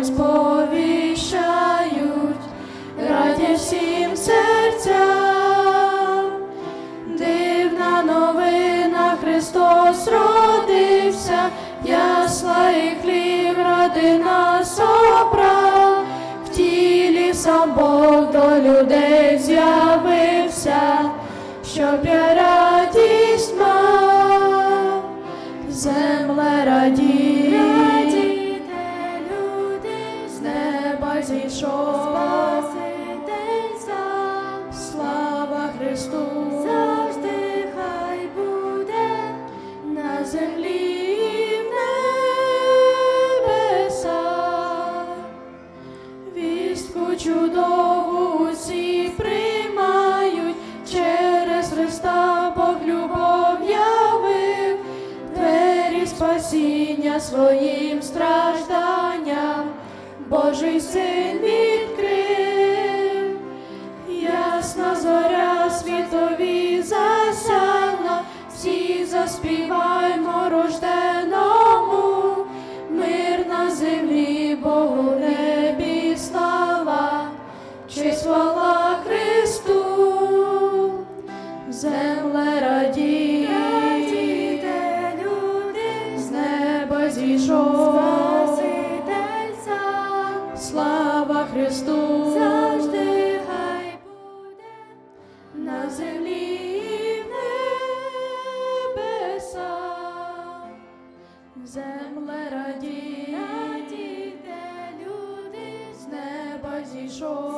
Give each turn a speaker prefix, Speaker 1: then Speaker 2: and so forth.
Speaker 1: людям сповіщають, раді всім серцям. Дивна новина Христос родився, ясла і хліб ради нас обрав, в тілі сам Бог до людей з'явився, щоб я радість мав, земле радіє, усі приймають, через Христа Бог любов явив, спасіння своїм стражданням, Божий син відкрив, честь хвала Христу, земле радіє, люди, з неба зійшов, Спаситель сам, слава Христу, завжди хай буде на землі і в небесах. Земле радіє, люди, з неба зійшов,